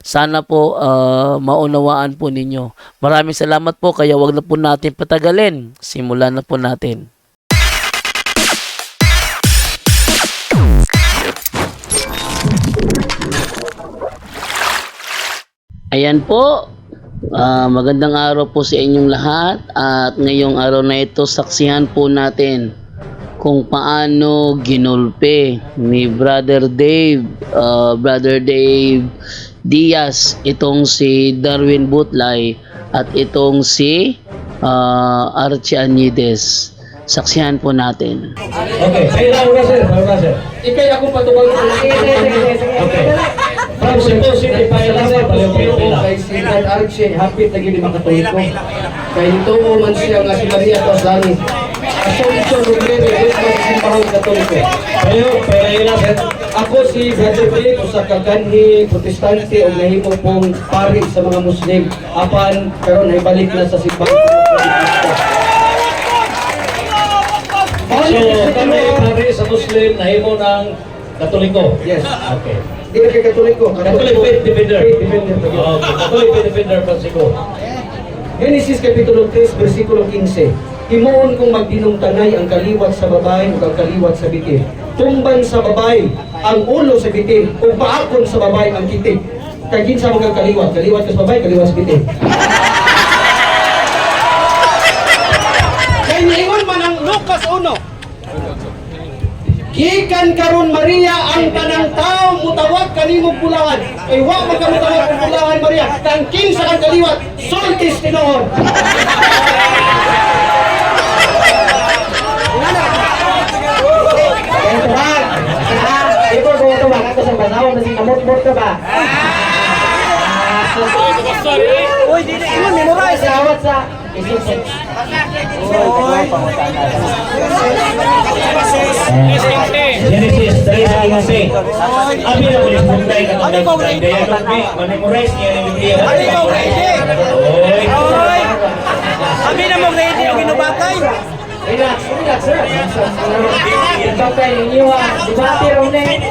Sana po ah, maunawaan po ninyo. Maraming salamat po kaya wag na po natin patagalin. Simulan na po natin. Ayan po. Ah, magandang araw po sa inyong lahat at ngayong araw na ito saksihan po natin kung paano ginulpe ni Brother Dave, ah, Brother Dave Diaz, itong si Darwin Butlay at itong si ah, Archie Anides. Saksihan po natin. Okay, ay Laura sir, Laura sir. Ikay ako patubag ng Okay. From Cebu City, Paila sir, Paleo kay si Archie, hapit na gini makatuliko. Kay ito mo man siya nga si Maria Tosani. Assumption ng Grede, ito man si Mahal Katoliko. Payo, Paila sir. Ako si Brother Blake, usa ka kanhi protestante o nahimo pong pari sa mga Muslim. Apan, karon ay balik na sa simbahan. So, kami pare sa Muslim, nahimo ng Katoliko. Yes. Okay. Di na kay Katoliko. Catholic Faith Defender. Faith Defender. Okay, Faith Defender, Francisco. Genesis Kapitulo 3, versikulo 15. Himuon kong magdinungtanay ang kaliwat sa babae ug ang kaliwat sa bitin. Tumban sa babae ang ulo sa bitin ug paakon sa babae ang kitik. Kay kinsa mo kang kaliwat? Kaliwat ka sa babae, kaliwat sa bitin. Kay niingon man ang Lucas 1. Gikan karon Maria ang tanang tao mutawag kanimo bulahan. Kay wa man ka mutawag Maria. Kang kinsa kang kaliwat, sultis tinuod. Kaya tubag. Ah, ito ko banaw na sinamot-mot ka ba? Uy, di na iman memorize. Awat sa isip Genesis, dari sa kasi. Abi na ulit buntay ka ng dagdag. Daya nung bi, manimorize niya ng Biblia. Abi ko ready. Oy. Oy! Abi na mo ready ginubatay. Relax, relax, sir. Bakay ninyo ah. Dibati raw na eh.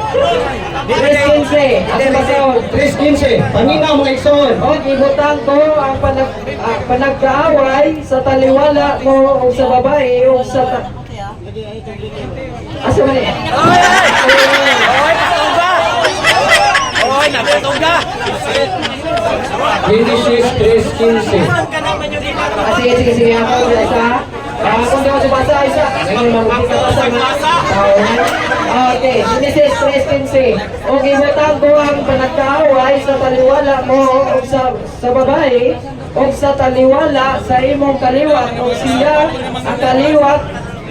Tres quince. Ako masaw. 3:15. Pangina mga igsoon. O, ibutang ko ang panag, ah, panagkaaway sa taliwala mo o sa babae o sa ta... Asa! Oy! Natungga! Genesis 3:15. Ah, sige, sige, sige. Ako sa isa. Ah, kung di ako subasa, isa. Basa. Okay, Genesis 3.15. Okay, butang ko ang panagkaaway sa taliwala mo o sa, sa babae o sa taliwala sa imong kaliwat o siya ang kaliwat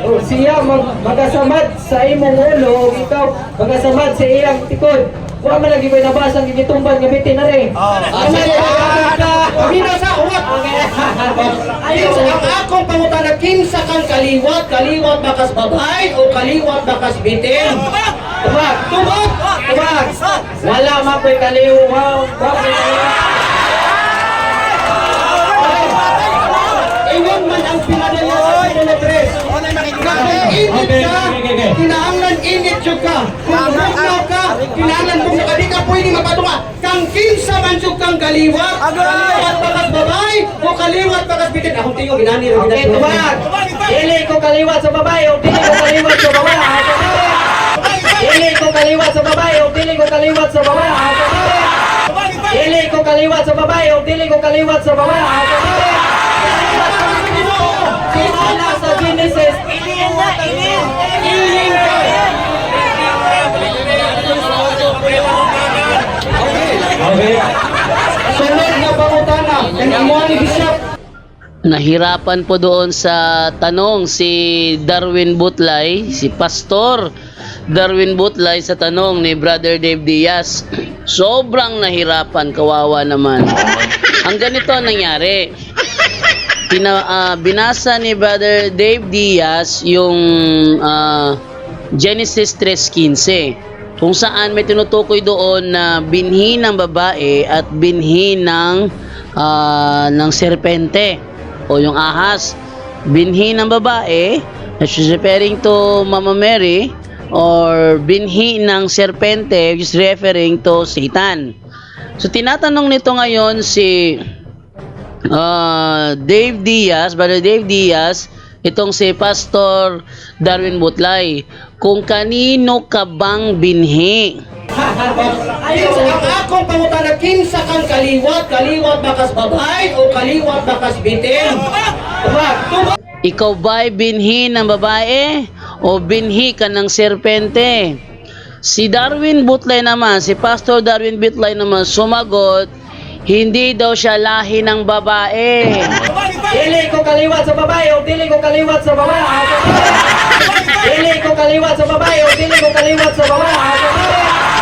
o siya mag magasamad sa imong ulo o ikaw magasamad sa iyang tikod. Wa man lagi ko'y nabasa ang gitumban gamitin na rin. Ano Pangina sa uwat. Ayun ang akong pangutana kinsa kang kaliwat, kaliwat bakas babay o kaliwat bakas bitin. Tubag! Tubag. Tubag! Wala man ko'y kaliw. Wow! Ko'y kaliw. Ingon man ang pinadala sa Panginoon Tres. Kapag init ka, kinahanglan init jud ka. Kung ka, kinahanglan bugnaw ka. Di ka pwede mapatunga. Kang kinsa man jud kang kaliwat, kaliwat bakas babay o kaliwat bakas bitin. Akong tingog ginani ra Okay, tubag! Dili ko kaliwat sa babae o dili ko kaliwat sa babae. Dili ko kaliwat sa babae o dili ko kaliwat sa babae. Dili ko kaliwat sa babae o dili ko kaliwat sa babae. Wala sa Genesis. Ilin na, ilin! Ilin ka! Okay. Sunod na pangutana, kang imo ni Bishop nahirapan po doon sa tanong si Darwin Butlay, si Pastor Darwin Butlay sa tanong ni Brother Dave Diaz. Sobrang nahirapan, kawawa naman. Ang ganito ang nangyari. Pina, ah, binasa ni Brother Dave Diaz yung ah, Genesis 3.15 kung saan may tinutukoy doon na binhi ng babae at binhi ng ah, ng serpente o yung ahas. Binhi ng babae, which is referring to Mama Mary, or binhi ng serpente, which is referring to Satan. So tinatanong nito ngayon si Ah, Dave Diaz, Brother Dave Diaz, itong si Pastor Darwin Butlay, kung kanino ka bang binhi? Kinsa ang akong pangutana, kinsa kang kaliwat, kaliwat bakas babay o kaliwat bakas bitin? Ikaw ba'y binhi ng babae o binhi ka ng serpente? Si Darwin Butlay naman, si Pastor Darwin Butlay naman sumagot, hindi daw siya lahi ng babae. Dili ko kaliwat sa babae o dili ko kaliwat sa babae. Dili ko kaliwat sa babae o dili ko kaliwat sa babae.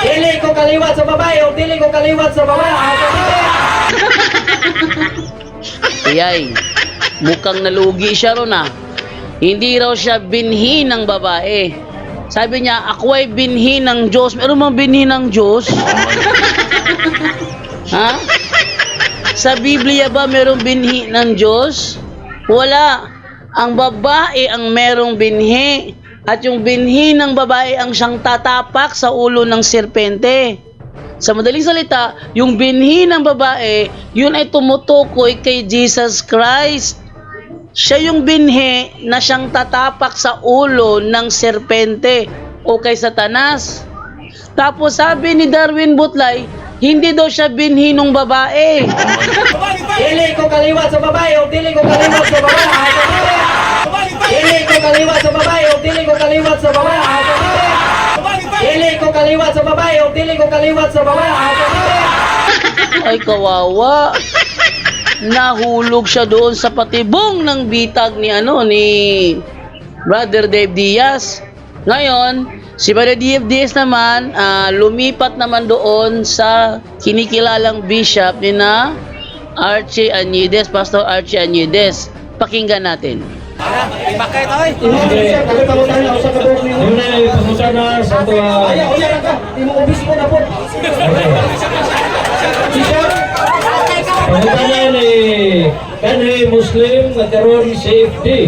Dili ko kaliwat sa babae o dili ko kaliwat sa babae. Iyay, mukhang nalugi siya ron ah. Hindi raw siya binhi ng babae. Sabi niya, ako ay binhi ng Diyos. Meron mang binhi ng Diyos? ha? Sa Biblia ba merong binhi ng Diyos? Wala. Ang babae ang merong binhi. At yung binhi ng babae ang siyang tatapak sa ulo ng serpente. Sa madaling salita, yung binhi ng babae, yun ay tumutukoy kay Jesus Christ. Siya yung binhi na siyang tatapak sa ulo ng serpente o kay Satanas. Tapos sabi ni Darwin Butlay, hindi daw siya binhi ng babae. Dili ko kaliwat sa babae o dili ko kaliwat sa babae. Kaliwat sa babae o dili ko kaliwat sa babae. Dili ko kaliwat sa babae o dili ko kaliwat sa babae. Ay kawawa. Nahulog siya doon sa patibong ng bitag ni ano ni Brother Dave Diaz. Ngayon, si Brother Dave Diaz naman ah, lumipat naman doon sa kinikilalang bishop ni na Archie Añedes, Pastor Archie Añedes. Pakinggan natin. Buhok nimo. Una ay pangutana sa ito Ayaw, uya ra ka. Imo obispo na po. Pangutana ni kanhi Muslim nga karon safety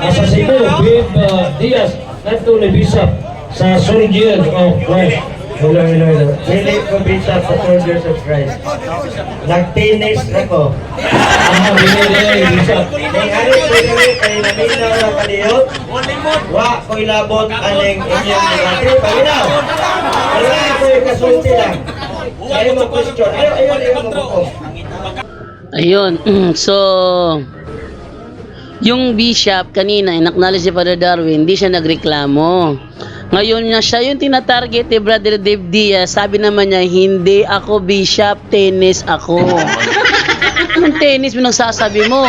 nasa Cebu uh, Diaz nato ni Bishop sa Soldier of Christ. Wala wala. Dili ko bishop sa Soldiers of Christ. Nagtinis na ko. Ah, binili Bishop. Ning hari ko dili kay naminaw na kaliyot. Wa ko ilabot aning inyong negatibo. Paginaw. Wala ko kasulti lang. Ayaw mo question. Ayaw, ayaw, ayaw mo. Ayun. so, yung bishop kanina, inacknowledge si Father Darwin, hindi siya nagreklamo. Ngayon na siya yung tinatarget ni Brother Dave Diaz. Sabi naman niya, hindi ako bishop, tennis ako. Anong tennis mo nagsasabi mo?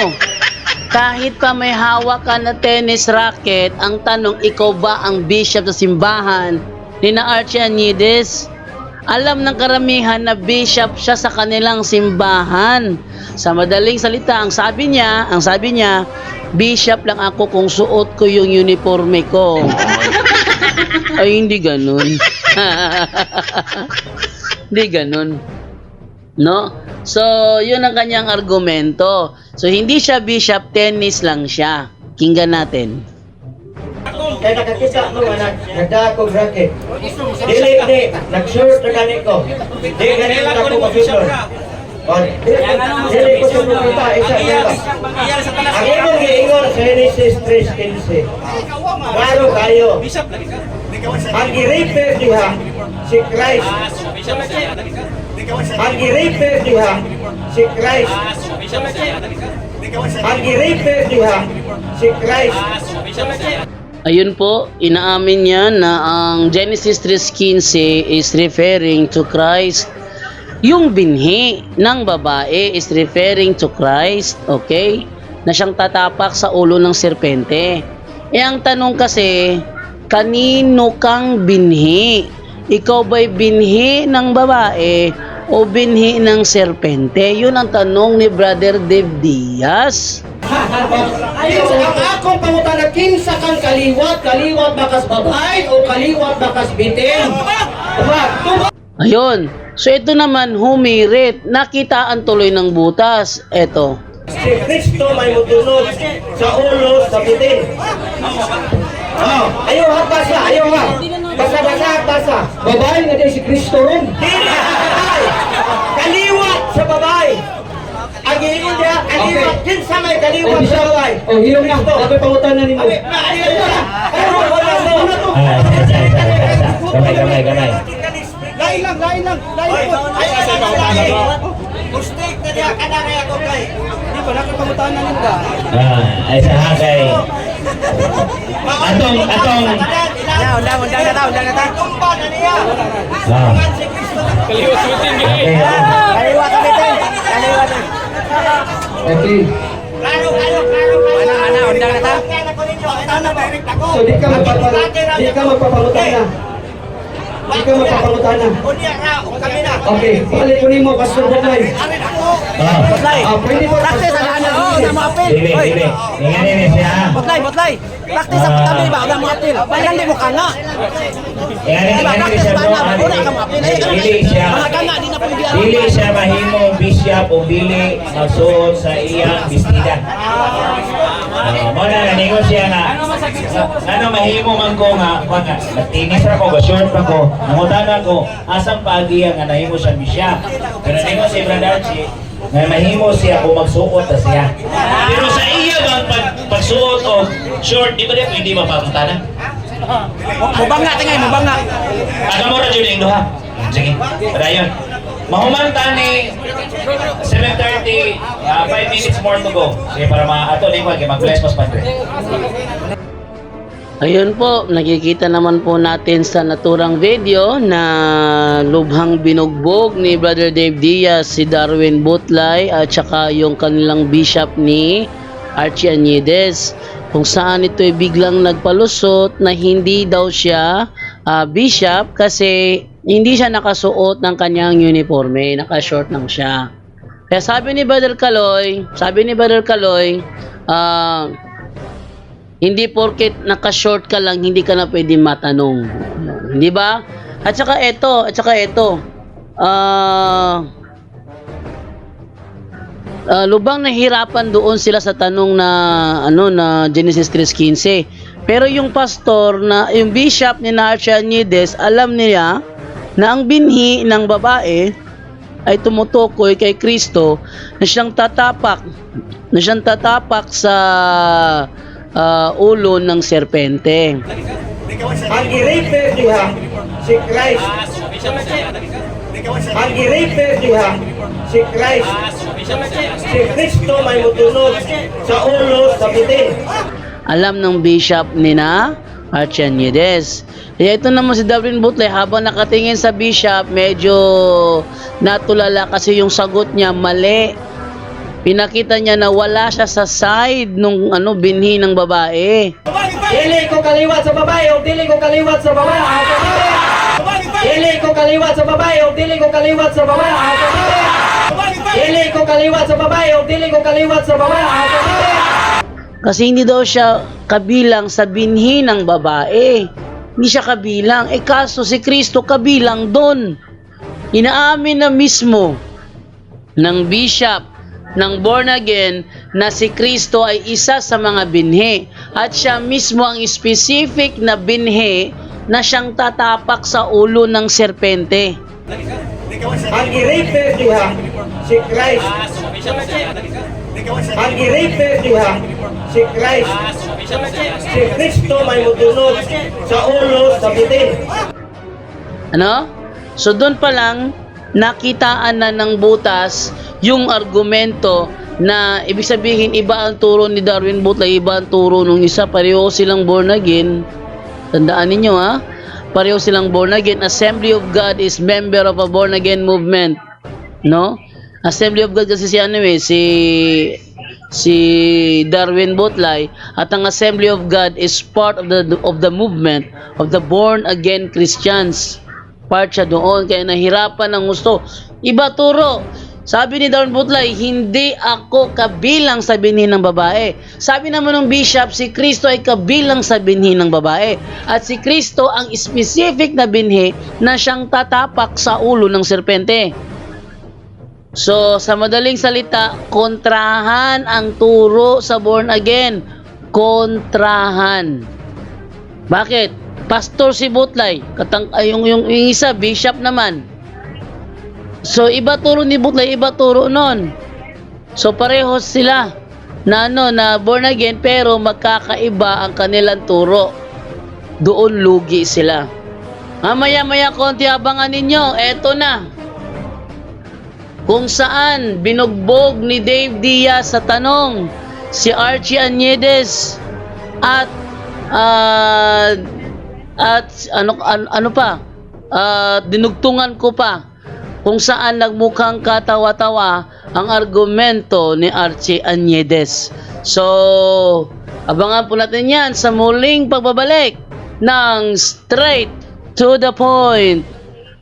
Kahit pa may hawak ka na tennis racket, ang tanong, ikaw ba ang bishop sa simbahan ni na Archie Anides? Alam ng karamihan na bishop siya sa kanilang simbahan. Sa madaling salita, ang sabi niya, ang sabi niya, bishop lang ako kung suot ko yung uniforme ko. Ay, hindi ganun. hindi ganun. No? So, yun ang kanyang argumento. So, hindi siya bishop, tennis lang siya. Kinggan natin. Kaya nakakita mo nga nag nagdako bracket. Dili ni nag-short na gani ko. Dili gani na ako mag-short. Oh, Dili ko sa kita isa isa. Ang imong giingon sa Genesis 3:15. Klaro kayo. Ang i-refer diha si Christ. Ang i-refer diha si Christ. Ang i-refer diha si Christ. Ayun po, inaamin niya na ang Genesis 3.15 is referring to Christ. Yung binhi ng babae is referring to Christ, okay? na siyang tatapak sa ulo ng serpente. E ang tanong kasi, kanino kang binhi? Ikaw ba'y binhi ng babae o binhi ng serpente? Yun ang tanong ni Brother Dave Diaz. Kinsa ang akong pangutana kinsa kang kaliwat, kaliwat bakas babay o kaliwat bakas bitin? Ayun. So ito naman humirit. Nakitaan tuloy ng butas. Ito. Si Kristo may mutunod sa ulo sa bitin. Oh, ayaw ha, basa, ayaw ha. Basa, basa, basa. babae nga din si Kristo ron. Sa. Kaliwat sa babae. Ang hilingon niya, kaliwat. Kinsa may O kaliwat sa babae. O hilom na. Dapat siya. Pero wala mo. Isa, isa, isa, isa. Gamay, gamay, gamay. Lain lang, lain lang, lain po. Ay, ay, ay, ay. Mustake na niya, kanangay ako kay. Di ba, nakapamutanan nila. Ah, ay sa hagay. Atong, atong. Daw, daw, daw na daw, daw na na niya. Ah. Si Kristo. Okay, okay. Kaliwa ka dito. Kaliwa na. Okay. Ano, ano, undang na na, ako. So di ka magpapal di ka magpapangutana. Di ka magpapangutana. Unya ra, o kami na. Okay, balik ko nimo Pastor Buklay. Ako. Ah, mo Practice, ano, ano, oh, na mga apil. dili. Ingan ini siya. Botlay, botlay. Practice sa Ah. tabi ba, na mga apil. Bayan di mo ka nga. Ingan ini, ingan ini siya bro. Ah, Dili siya. Mga kana, di na pwede ano. Dili siya mahimo bishop o dili magsuot sa iyang bestida. Ah, mo na naningon siya nga. Ano mahimo man ko nga, wa nga, nagtinis ra ko, short pa ko. Nangutana ko, asang pagi nga nahimo siyang bishop. Pero ningon si Brother Archie, nga mahimo siya kung magsuot na siya. Pero sa iya bang pag, pagsuot o short, di ba rin hindi mapamutanan? Mubanga tingay, mubanga. Aga mo ra jud duha. Sige. Dayon. Mahumanta ni 7:30, ah, 5 minutes more to go. Sige para ma ato ni mag mag-bless pas padre. Ayun po, nakikita naman po natin sa naturang video na lubhang binugbog ni Brother Dave Diaz, si Darwin Butlay at saka yung kanilang bishop ni Archie Añedes kung saan ito ay biglang nagpalusot na hindi daw siya ah, bishop kasi hindi siya nakasuot ng kanyang uniforme, naka-short lang siya. Kaya sabi ni Brother Kaloy, sabi ni Brother Kaloy, ah, hindi porket naka-short ka lang, hindi ka na pwede matanong. Hindi ba? At saka ito, at saka ito. Ah ah, lubang nahirapan doon sila sa tanong na ano na Genesis 3:15. Pero yung pastor na yung bishop ni Narcia Niedes, alam niya na ang binhi ng babae ay tumutukoy kay Kristo na siyang tatapak na siyang tatapak sa ah, ulo ng serpente. Ang i-refer diha si Christ. Ang i-refer diha si Christ. Si Kristo may mutunod sa ulo sa bitin. Alam ng bishop ni na Archanides. Kaya ito naman si Darwin Butley, habang nakatingin sa bishop, medyo natulala kasi yung sagot niya mali. Pinakita niya na wala siya sa side nung ano binhi ng babae. Dili ko kaliwat sa babae o dili ko kaliwat sa babae. Dili ko kaliwat sa babae o dili ko kaliwat sa babae. Dili ko kaliwat sa babae o dili ko kaliwat sa babae. Kasi hindi daw siya kabilang sa binhi ng babae. Hindi siya kabilang. Eh kaso si Kristo kabilang doon. Inaamin na mismo ng bishop ng born again na si Kristo ay isa sa mga binhi at siya mismo ang specific na binhi na siyang tatapak sa ulo ng serpente. Ang i-refer diha si Christ. Ang i-refer diha si Christ. Si Kristo may mutunod sa ulo sa bitin. Ano? So doon pa lang nakitaan na ng butas yung argumento na ibig sabihin iba ang turo ni Darwin Butlay, iba ang turo nung isa, pareho silang born again. Tandaan ninyo ha, pareho silang born again. Assembly of God is member of a born again movement. No? Assembly of God kasi si ano eh, si si Darwin Butlay at ang Assembly of God is part of the of the movement of the born again Christians. Part siya doon kaya nahirapan ng gusto. Iba turo. Sabi ni Darwin Butlay, hindi ako kabilang sa binhi ng babae. Sabi naman ng bishop, si Kristo ay kabilang sa binhi ng babae. At si Kristo ang specific na binhi na siyang tatapak sa ulo ng serpente. So, sa madaling salita, kontrahan ang turo sa born again. Kontrahan. Bakit? Pastor si Butlay, katang ay, yung, yung, isa bishop naman. So iba turo ni Butlay, iba turo nun. So parehos sila na ano na born again pero magkakaiba ang kanilang turo. Doon lugi sila. Mamaya maya konti abangan ninyo. Eto na. Kung saan binugbog ni Dave Diaz sa tanong si Archie Aniedes at ah, at ano ano, ano pa Ah, dinugtungan ko pa kung saan nagmukhang katawa-tawa ang argumento ni Archie Aniedes. So, abangan po natin yan sa muling pagbabalik ng Straight to the Point.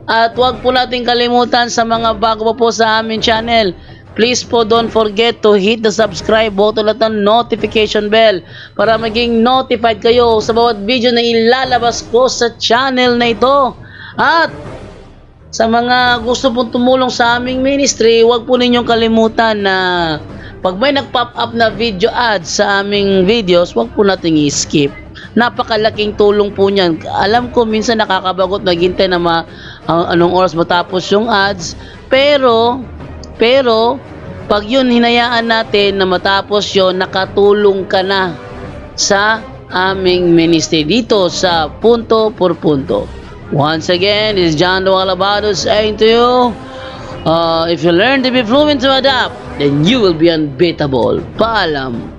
At huwag po natin kalimutan sa mga bago po sa aming channel. Please po don't forget to hit the subscribe button at ang notification bell para maging notified kayo sa bawat video na ilalabas ko sa channel na ito. At sa mga gusto pong tumulong sa aming ministry, huwag po ninyong kalimutan na pag may nag-pop up na video ads sa aming videos, huwag po nating i-skip. Napakalaking tulong po niyan. Alam ko minsan nakakabagot naghintay na ma, ang- anong oras matapos yung ads. Pero, pero, pag yun hinayaan natin na matapos yun, nakatulong ka na sa aming ministry dito sa punto por punto. Once again, this is John Dualabado saying to you, uh, if you learn to be fluent to adapt, then you will be unbeatable. Paalam.